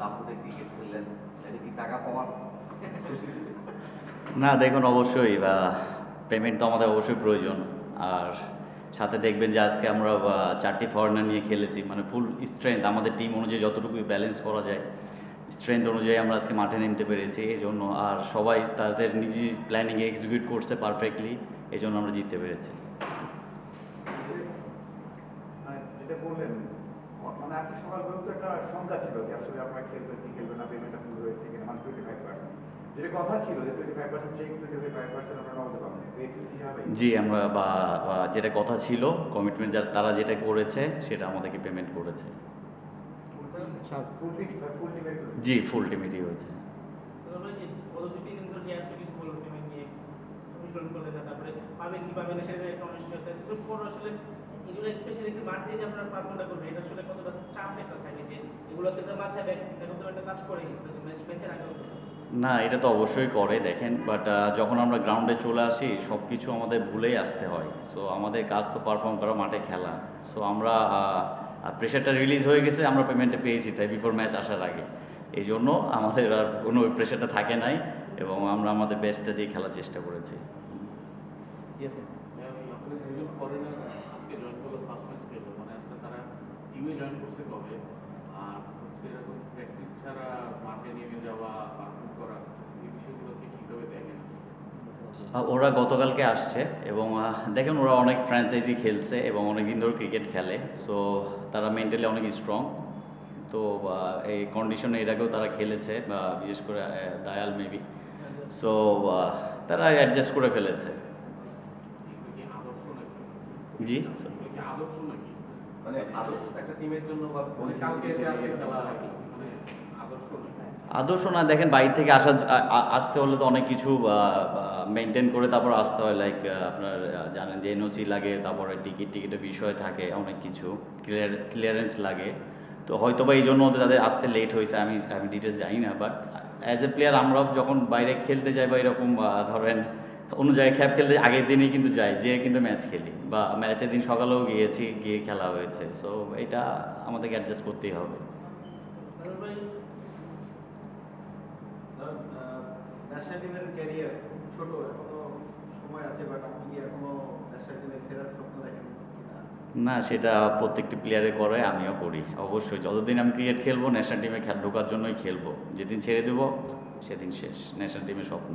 দাপুটে cricket খেললেন। এটা কি টাকা পাওয়ার না দেখুন অবশ্যই বা পেমেন্ট তো আমাদের অবশ্যই প্রয়োজন। আর সাথে দেখবেন যে আজকে আমরা চারটি ফরেনার নিয়ে খেলেছি। মানে ফুল স্ট্রেংথ আমাদের টিম অনুযায়ী যতটুকু ব্যালেন্স করা যায় স্ট্রেংথ অনুযায়ী আমরা আজকে মাঠে নামতে পেরেছি এই জন্য আর সবাই তাদের নিজ প্ল্যানিংয়ে এক্সিকিউট করছে পারফেক্টলি এই জন্য আমরা জিততে পেরেছি। যেটা বললেন মানে আজকে সকাল পর্যন্ত একটা শঙ্কা ছিল যে আসলে আপনারা খেলবেন কি খেলবেন না পেমেন্টটা ফুল হয়েছে কিনা মানে টোয়েন্টি ফাইভ পার্সেন্ট যেটা কথা ছিল যে twenty five percent check twenty five percent আপনারা পাবেন জি আমরা বা যেটা কথা ছিল কমিটমেন্ট যারা তারা যেটা করেছে সেটা আমাদেরকে পেমেন্ট করেছে। জি ফুল টিমেরই হয়েছে। তারপরে পাবেন কি পাবেন সেটা একটা অনিশ্চয়তা আসলে এগুলো স্পেশালি কি মাঠে যে আপনারা প্রার্থনা করবেন এটা আসলে কতটা চাপ একটা থাকে যে এগুলোতে তো মাথায় ব্যাগ এখন তো একটা কাজ করে ম্যাচ ম্যাচের আগেও তো। না এটা তো অবশ্যই করে দেখেন বাট যখন আমরা গ্রাউন্ডে চলে আসি সব কিছু আমাদের ভুলেই আসতে হয়। সো আমাদের কাজ তো পারফর্ম করা মাঠে খেলা। সো আমরা প্রেশারটা রিলিজ হয়ে গেছে আমরা পেমেন্টটা পেয়েছি তাই বিফোর ম্যাচ আসার আগে। এই জন্য আমাদের আর কোনো প্রেশারটা থাকে নাই এবং আমরা আমাদের বেস্টটা দিয়ে খেলার চেষ্টা করেছি আপনি দুজন ফরেনার আজকে জয়েন করল ফার্স্ট ম্যাচ খেললো মানে আপনার তারা টিমে কবে আর হচ্ছে এরকম প্র্যাকটিস ছাড়া মাঠে নেমে যাওয়া পারফর্ম করা এই বিষয়গুলোকে কীভাবে দেখেন? ওরা গতকালকে আসছে এবং দেখেন ওরা অনেক ফ্র্যাঞ্চাইজি খেলছে এবং অনেক দিন ধরে ক্রিকেট খেলে। সো তারা মেন্টালি অনেক স্ট্রং তো এই কন্ডিশনে এর আগেও তারা খেলেছে বা বিশেষ করে দায়াল মেবি সো তারা অ্যাডজাস্ট করে ফেলেছে। জি? এগুলো আদর্শ নাকি? মানে মানে মানে আদর্শ না। দেখেন বাইরে থেকে আসা আসতে হলে তো অনেক কিছু মেনটেন করে তারপর আসতে হয় লাইক আপনার জানেন যে এনওসি লাগে, তারপরে টিকিট টিকিটের বিষয় থাকে, অনেক কিছু ক্লিয়ার ক্লিয়ারেন্স লাগে। তো হয়তো বা এই জন্য তাদের আসতে লেট হয়েছে, আমি আমি ডিটেলস জানি না বাট অ্যাজ এ প্লেয়ার আমরাও যখন বাইরে খেলতে যাই বা এরকম ধরেন অন্য জায়গায় খ্যাপ খেলতে আগের দিনই কিন্তু যাই, যে কিন্তু ম্যাচ খেলি বা ম্যাচের দিন সকালেও গিয়েছি, গিয়ে খেলা হয়েছে। সো এটা আমাদেরকে অ্যাডজাস্ট করতেই হবে। না, সেটা প্রত্যেকটি প্লেয়ারে করে, আমিও করি। অবশ্যই, যতদিন আমি ক্রিকেট খেলব ন্যাশনাল টিমে খেল ঢোকার জন্যই খেলব। যেদিন ছেড়ে দেবো, সেদিন শেষ। ন্যাশনাল টিমের স্বপ্ন।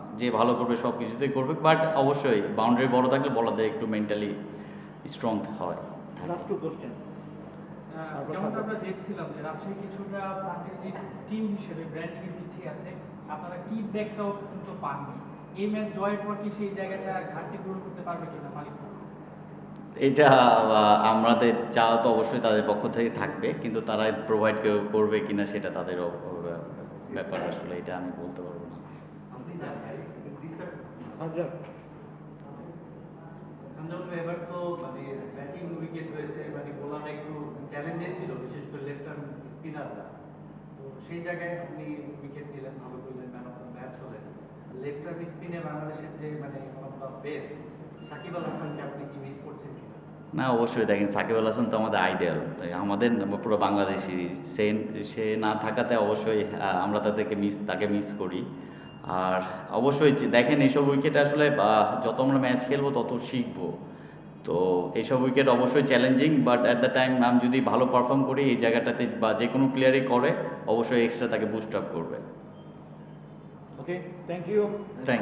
যে ভালো করবে সব কিছুতেই করবে বাট অবশ্যই বাউন্ডারি বড় থাকলে বলারদের একটু মেন্টালি স্ট্রং হয়। লাস্ট টু কোশ্চেন আহ, যেমনটা আমরা দেখছিলাম যে রাজশাহী কিছুটা ফ্রাঞ্চাইজি টিম হিসেবে ব্র্যান্ডিং এর পিছিয়ে আছে আপনারা কি ব্যাকটাও কিন্তু পাননি? এই ম্যাচ জয়ের পর কি সেই জায়গাটা ঘাটতি পূরণ করতে পারবে কিনা মালিক এটা আমাদের চাওয়া তো অবশ্যই তাদের পক্ষ থেকে থাকবে কিন্তু তারা প্রোভাইড করবে কিনা সেটা তাদের ব্যাপার আসলে এটা আমি বলতে পারব না। এবার তো মানে ব্যাটিং উইকেট হয়েছে মানে বোলাররা একটু চ্যালেঞ্জে ছিল বিশেষ করে লেফট আর্ম স্পিনাররা তো সেই জায়গায় আপনি উইকেট নিলেন ভালো করলেন ম্যান অফ দ্য ম্যাচ হলেন লেফট আর্ম স্পিনে বাংলাদেশের যে মানে one of the best Shakib Al হাসানকে আপনি কি মিস করছেন না অবশ্যই দেখেন সাকিব আল হাসান তো আমাদের আইডিয়াল আমাদের পুরো বাংলাদেশি সে সে না থাকাতে অবশ্যই আমরা তাদেরকে মিস তাকে মিস করি। আর অবশ্যই দেখেন এইসব উইকেট আসলে বা, যত আমরা ম্যাচ খেলব তত শিখব। তো এইসব উইকেট অবশ্যই challenging but at the time আমি যদি ভালো পারফর্ম করি এই জায়গাটাতে বা যে কোনো প্লেয়ারই করে অবশ্যই এক্সট্রা তাকে বুস্ট আপ করবে। Okay thank you thank